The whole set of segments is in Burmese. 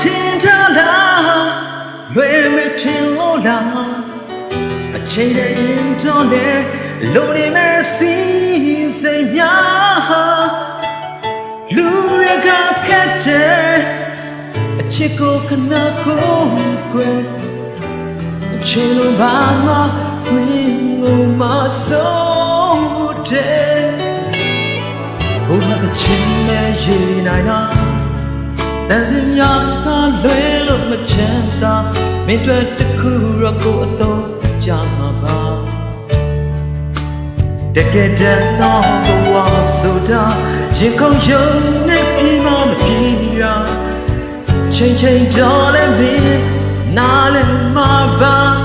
ထင်ထားလားလွယ်မထင်လို့လားအချိန်တည်းတော့လေလိုနေမဲ့စီစိတ်များလူရကခက်တဲ့အချစ်ကိုခဏကိုကွယ်အချိန်လုံးဘာမှမင်းကိုမဆုံးတဲ့ဘုရားတဲ့ချင်းနဲ့ရေနိုင်တာ တန်စင်များကလွဲလို့မချမ်းသာမင်းတို့တစ်ခုတော့ကိုအတော့ကြာမှာပါတကယ်တမ်းတော့ဘဝဆိုတာရင်ခုန်ရုံနဲ့ပြေမမပြေရချိန်ချိန်တော့လည်းမင်းနားလည်းမပါ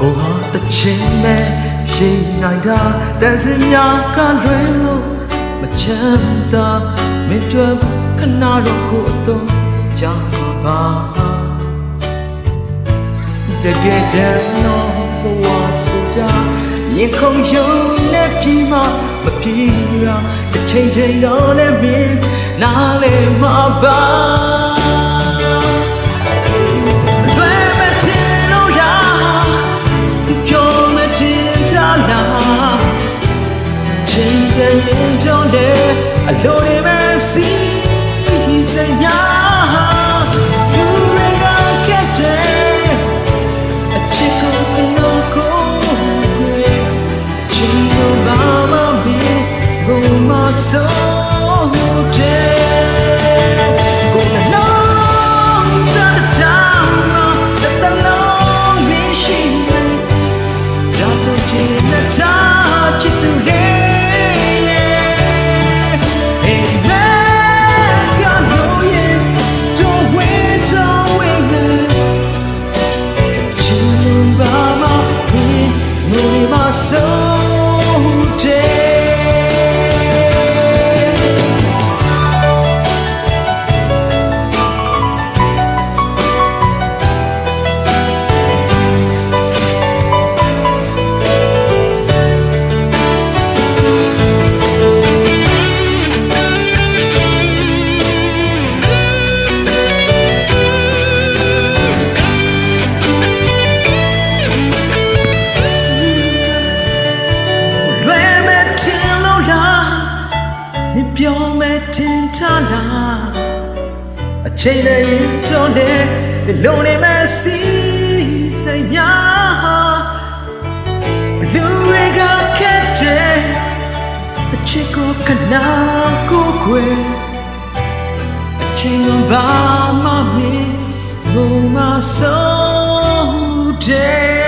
ကိုဟာတချင်းနဲ့ရှိနိုင်တာတန်စင်များကလွယ်လို့မချမ်းသာမင်းတို့ခဏတော့ကိုအတော့ကြာပါတကယ်တမ်းတော့ဘဝဆိုတာရင်ခုန်ရုံနဲ့ပြီးမှမပြေရတစ်ချိန်ချိန်တော့လည်းမင်းနားလေမှာပါ မ လားအချိန်နဲ့တော့လေလုံနေမဲ့စီစိတ်များလူတွေကခက်တဲ့အချစ်ကိုခဏကိုခွေအချိန်ကဘာမှမင်းဘုံမဆုံးတဲ့